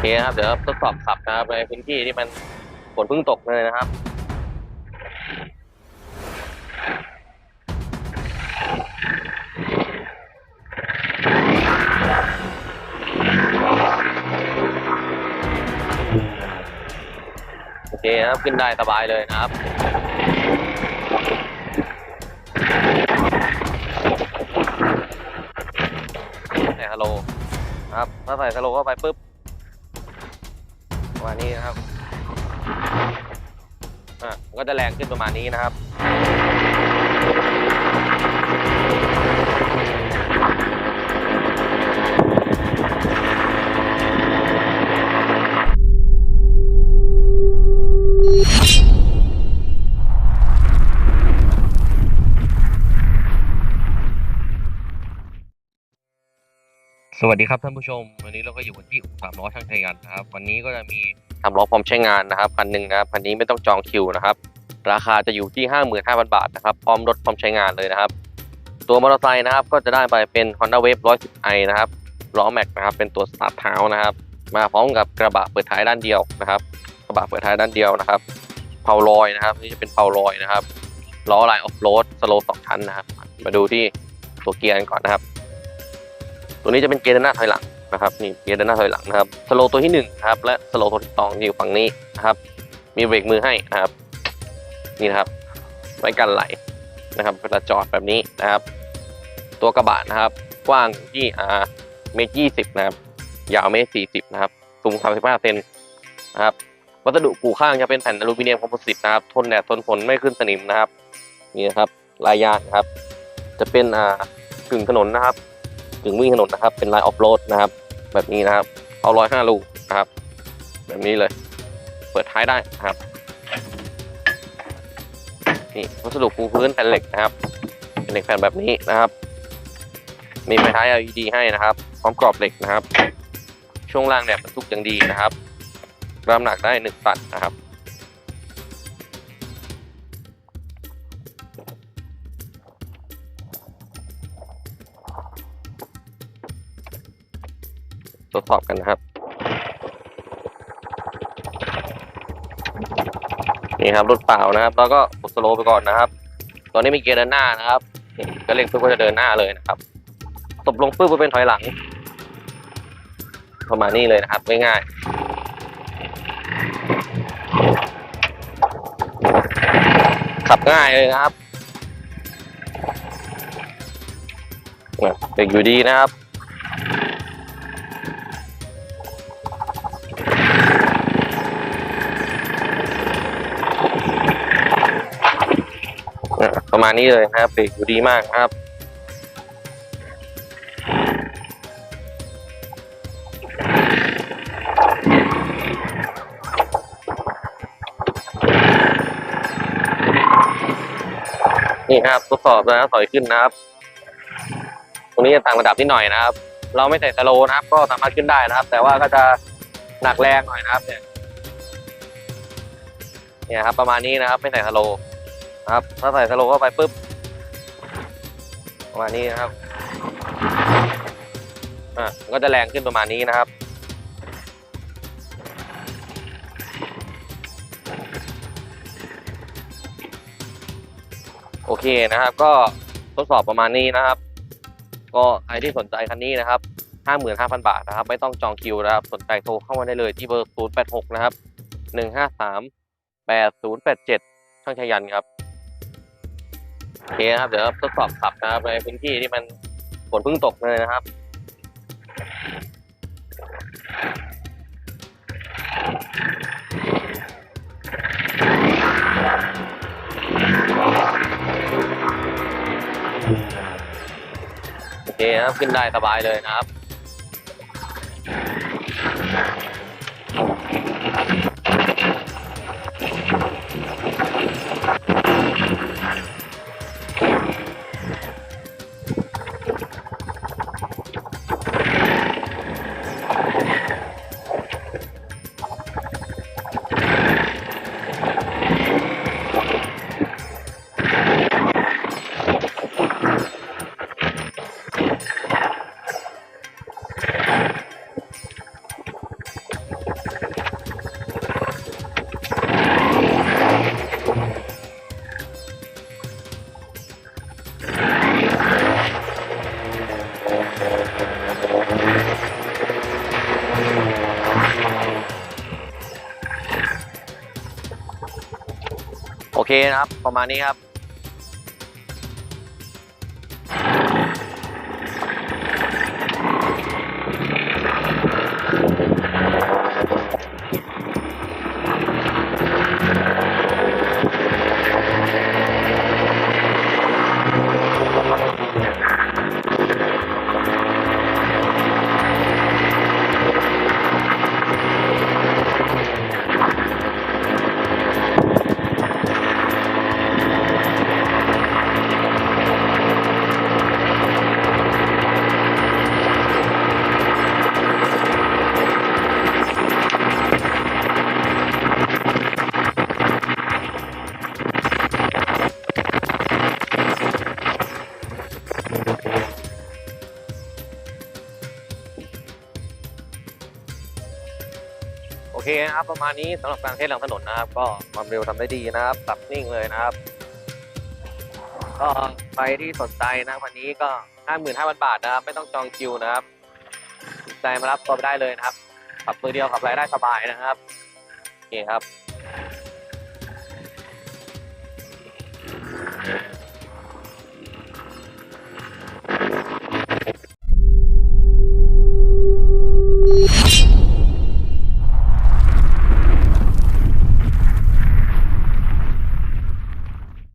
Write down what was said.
เคครับ เดี๋ยวทดสอบขับนะครับในพื้นที่ที่มันฝนเพิ่งตกเลยนะครับโอเคครับ ขึ้นได้สบายเลยนะครับใส่ฮัลโหลครับถ้าใส่ฮัลโหลเข้าไปปุ๊บ มาณนี้นะครับ อะก็จะแรงขึ้นประมาณนี้นะครับ สวัสดีครับท่านผู้ชม วันนี้เราก็อยู่กันที่สามล้อช่างไทยกันนะครับ วันนี้ก็จะมีสามล้อพร้อมใช้งานนะครับคันหนึ่งนะครับคันนี้ไม่ต้องจองคิวนะครับ ราคาจะอยู่ที่ 55,000 บาทนะครับพร้อมรถพร้อมใช้งานเลยนะครับ ตัวมอเตอร์ไซค์นะครับก็จะได้ไปเป็น Honda Wave 110i นะครับล้อแม็กนะครับเป็นตัวสตาร์ทเท้านะครับ มาพร้อมกับกระบะเปิดท้ายด้านเดียวนะครับ กระบะเปิดท้ายด้านเดียวนะครับเพาลอยนะครับนี่จะเป็นเพาลอยนะครับล้อลายออฟโรดสโลว์สองชั้นนะครับ มาดูที่ตัวเกียร์กันก่อนนะครับ ตัวนี้จะเป็นเกียร์เดินหน้าถอยหลังนะครับนี่เกียร์เดินหน้าถอยหลังนะครับสโลว์ตัวที่หนึ่งนะครับและสโลว์ตัวที่สองอยู่ฝั่งนี้นะครับ มีเบรกมือให้นะครับ นี่นะครับ ไว้กันไหลนะครับเวลาจอดแบบนี้นะครับ ตัวกระบะนะครับ กว้างที่อ่าเมตรยี่สิบนะครับ ยาวเมตรสี่สิบนะครับสูงสามสิบห้าเซนนะครับวัสดุปูข้างจะเป็นแผ่นอลูมิเนียมคอมโพสิตนะครับ ทนแดดทนฝนไม่ขึ้นสนิมนะครับนี่นะครับลายยางนะครับ จะเป็นอ่ากึ่งถนนนะครับ ถึงวิ่งถนนนะครับ เป็นลายออฟโรดนะครับ แบบนี้นะครับ เอาร้อยห้าลูกนะครับ แบบนี้เลย เปิดท้ายได้นะครับ นี่วัสดุปูพื้นแผ่นเหล็กนะครับ เป็นเหล็กแผ่นแบบนี้นะครับ มีไฟท้าย LED ให้นะครับ พร้อมกรอบเหล็กนะครับ ช่วงล่างเนี่ยบรรทุกอย่างดีนะครับรับหนักได้หนึ่งตันนะครับ ตรวจสอบกันนะครับ นี่ครับรถเปล่านะครับ แล้วก็กดสโลไปก่อนนะครับ ตอนนี้มีเกียร์เดินหน้านะครับก็เร่งปุ๊บก็จะเดินหน้าเลยนะครับตบลงปุ๊บก็เป็นถอยหลังประมาณนี้เลยนะครับง่ายๆขับง่ายเลยนะครับเนี่ยเบรกอยู่ดีนะครับ ประมาณนี้เลยนะครับเบรกอยู่ดีมากนะครับ นี่ครับทดสอบแล้วถอยขึ้นนะครับ ตรงนี้จะต่างระดับนิดหน่อยนะครับ เราไม่ใส่สโลนะครับ ก็สามารถขึ้นได้นะครับ แต่ว่าก็จะหนักแรงหน่อยนะครับเนี่ยเนี่ยครับประมาณนี้นะครับ ไม่ใส่สโลว์นะ ครับ ถ้าใส่สโลว์เข้าไปปุ๊บประมาณนี้นะครับอะก็จะแรงขึ้นประมาณนี้นะครับโอเคนะครับ ก็ทดสอบประมาณนี้นะครับ ก็ใครที่สนใจคันนี้นะครับห้าหมื่นห้าพันบาทนะครับ ไม่ต้องจองคิวนะครับ สนใจโทรเข้ามาได้เลยที่เบอร์ศูนย์แปดหกนะครับหนึ่งห้าสามแปดศูนย์แปดเจ็ดช่างชายันครับ โอเคนะครับ เดี๋ยวทดสอบขับนะครับในพื้นที่ที่มันฝนเพิ่งตกเลยนะครับโอเคครับขึ้นได้สบายเลยนะครับ เคนะครับ ประมาณนี้ครับ อเคนะครับประมาณนี้สำหรับการเทสหลังถนนนะครับ ก็ความเร็วทำได้ดีนะครับตับนิ่งเลยนะครับ ก็ใครที่สนใจนะวันนี้ก็55,000บาทนะครับ ไม่ต้องจองคิวนะครับสนใจมารับตัวไได้เลยนะครับขับมือเดียวขับรายได้สบายนะครับโอเคครับ